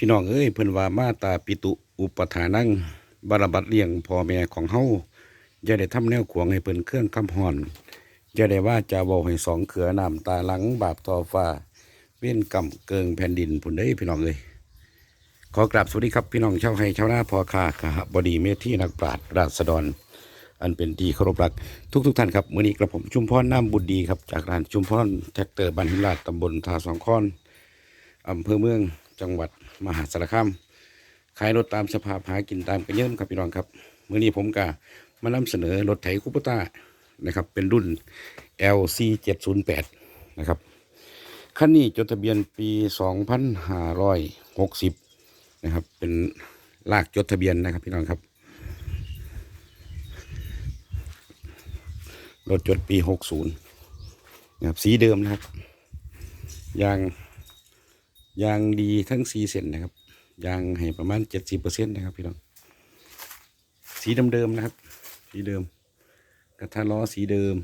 พี่น้องเอ้ยเพิ่นว่ามาตาปิตุอุปทานังบารบัดเลี้ยงพ่อแม่ของเฮาอย่าได้ทำแนวขวางให้เพิ่นเครื่องคำฮ้อนอย่าได้ว่าจะเว้าให้สองเขือน้ำตาหลังบาปต่อฟ้า เว้นกรรมเกิงแผ่นดินพุ่นเด้พี่น้องเอ้ยขอกราบสวัสดีครับพี่น้องชาวไทยชาวนาพอค้าขหบดีเมธีนักปราชญ์ราษฎร อันเป็นที่เคารพรักทุกทุกท่านครับมื้อนี้กระผมชุมพรน้ำบุญดีครับจากร้านชุมพรแท็กเตอร์บันหิมลาดตำบลทาสองคอนอำเภอเมือง จังหวัดมหาสารคามขายรถตามสภาพหากินตามกันเยิ่มครับพี่น้องครับเมื้อนี้ผมก็มานำเสนอรถไถคูปต้านะครับ เป็นรุ่น LC 708นะครับคันนี้จดทะเบียนปี 2560นะครับ เป็นลากจดทะเบียนนะครับพี่น้องครับรถจดปีหกศูนย์นะครับสีเดิมนะครับยาง ยางดีทั้งสีเส้นนะครับ ยางให้ประมาณเจ็ดสิบเปอร์เซ็นต์นะครับพี่น้องสีเดิมๆนะครับ สีเดิม กระทะล้อสีเดิม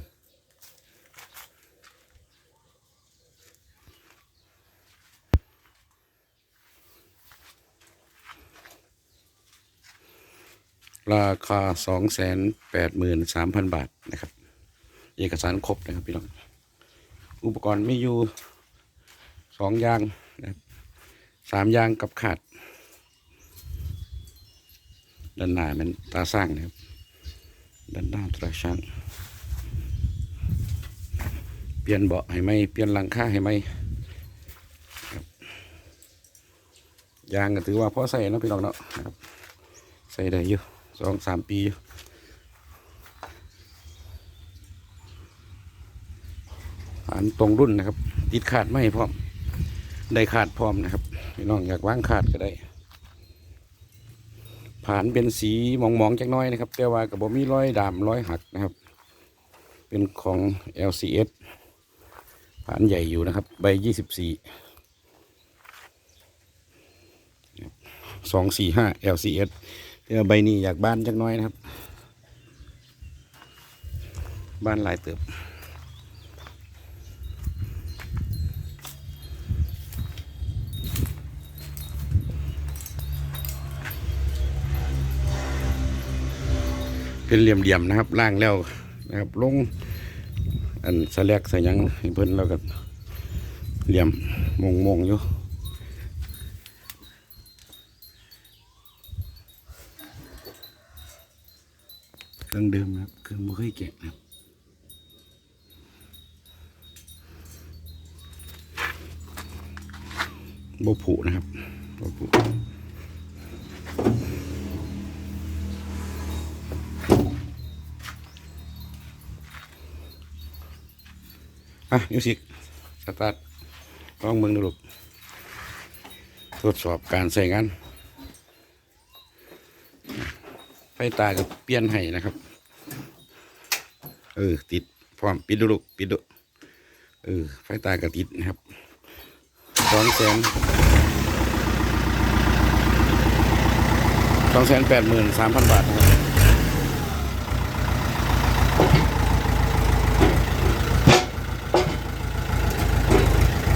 ราคาสองแสนแปดหมื่นสามพันบาทนะครับ เอกสารครบนะครับพี่น้อง อุปกรณ์ไม่อยู่สองอยางนะครับ สามยางกับขาด ด้านหน้ามันตาสร้างนะครับ ด้านหน้าตราช่างเปลี่ยนเบาะให้ไหมเปลี่ยนหลังคาให้ไหมยางก็ถือว่าพอใส่นะพี่น้องเนาะนะครับใส่ได้อยู่สองสามปีอยู่ผ่านตรงรุ่นนะครับ ติดขาดไม่พร้อม ได้ขาดพร้อมนะครับ พี่น้องอยากว่างขาดก็ได้ ผ่านเป็นสีมองๆจักน้อยนะครับ แต่ว่ากับบ่มีร้อยดำรอยหักนะครับ เป็นของ LCS ผ่านใหญ่อยู่นะครับ ใบยี่สิบสี่สองสี่ห้า LCS แต่ว่าใบนี้อยากบ้านจักน้อยนะครับ บ้านลายเติบ เป็นเหลี่ยมๆนะครับล่างแล้วนะครับลงอันสแลกใส่ยังให้เพิ่นแล้วก็เหลี่ยมมงมงอยู่เครื่องเดิมนะครับเครื่องบ่เคยแกะนะครับบ่ผุนะครับบ่ผุ อะมิวสิกสตาร์ทลองเมืองดูลูกทดสอบการใส่งานไฟตากับเปลี่ยนให้นะครับ เออ ติดพร้อมปิดดูลูกปิดดูเออ ไฟตากับติดนะครับสองแสนสองแสนแปดหมื่นสามพันบาทนะครับ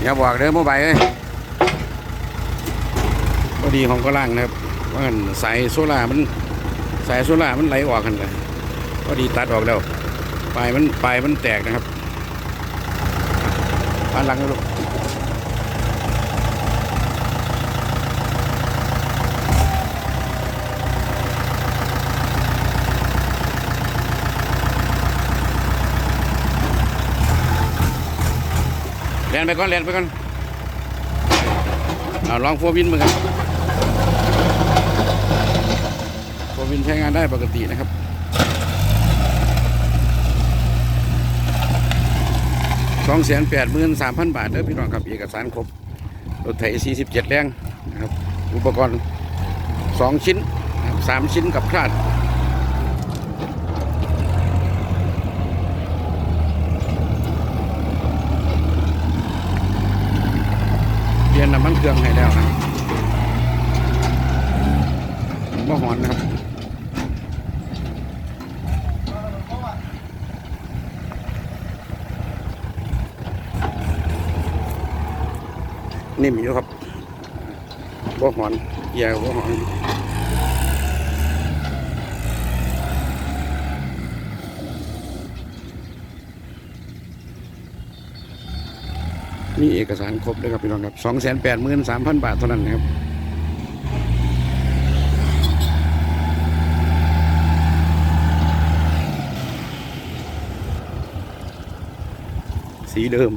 อย่าบอกเด้อโมบายเอ้ยพอดีของก็ล่างนะครับว่ากันสายโซล่ามันสายโซล่ามันไหลออกกันเลยพอดีตัดออกแล้วปลายมันปลายมันแตกนะครับอันหลังลูก นไปก่อนเรียนไปก่อนอลองโฟวินมือครับโฟวินใช้งานได้ปกตินะครับสองแสนแปดหมื่นสามพันบาทเด้อพี่น้องครับเอกสารครบรถไถสี่สิบเจ็ดแรงนะครับ อุปกรณ์สองชิ้นสามชิ้นกับคลาด เปลี่ยนน้ำมันเครื่องให้แล้วนะบ่หอนนะครับนิ่มอยู่ครับบ่หอนเกียร์บ่หอน มีเอกสารครบเลยครับพี่น้องครับสองแสนแปดหมื่นสามพันบาทเท่านั้นนะครับสีเดิม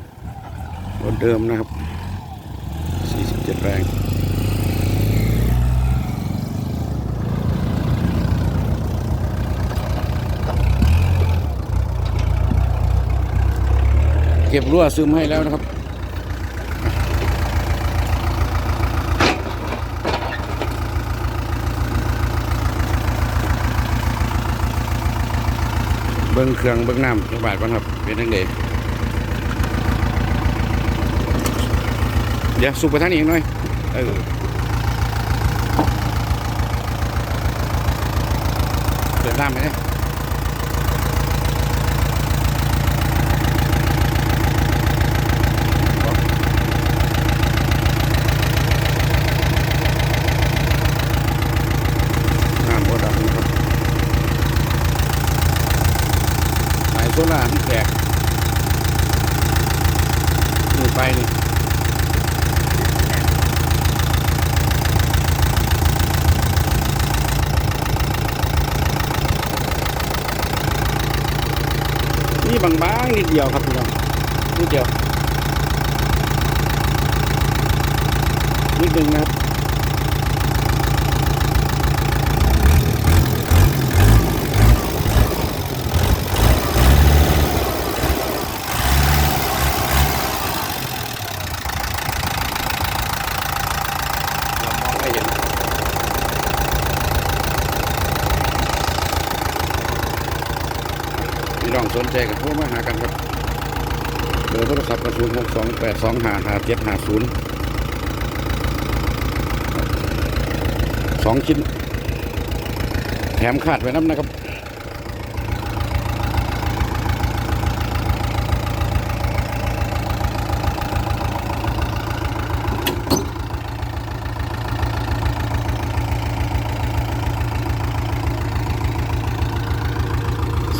รถเดิมนะครับ 47 แรงเก็บรั่วซึมให้แล้วนะครับ บิ้งเครื่องเบิ้งน้ำจังบาทก่อนครับ เป็นยังไงเดี๋ยวสุกไปท่านอีกหน่อย เออเดือดนตามไปเลยน้ำบดับนะครับ สายโซล่าร์มันแตกนี่ไปนี่นี่บางๆนิดเดียวครับพี่น้องนิดเดียวนิดหนึ่งนะครับเรามองไม่เห็น พี่น้ องสนใจกับโทรมาหากันครับเบอร์โทรศัพท์กระสุนหกสองแปดสองห้าห้าเจ็ดห้าศูนย์สองชิ้น แถมขาดไว้น้ำนะครับ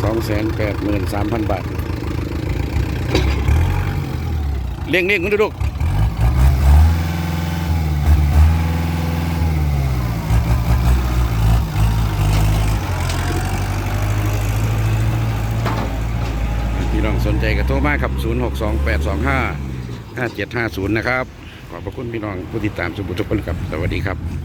สองแสนแปดหมื่นสามพันบาท เลี้ยงเลี้ยงมึงดูลูกพี่น้องสนใจกับโทรมาครับ 0 6 2 8 2 5 5 7 5 0 นะครับ ขอบพระคุณพี่น้องผู้ติดตามสุบุทุกคนครับ สวัสดีครับ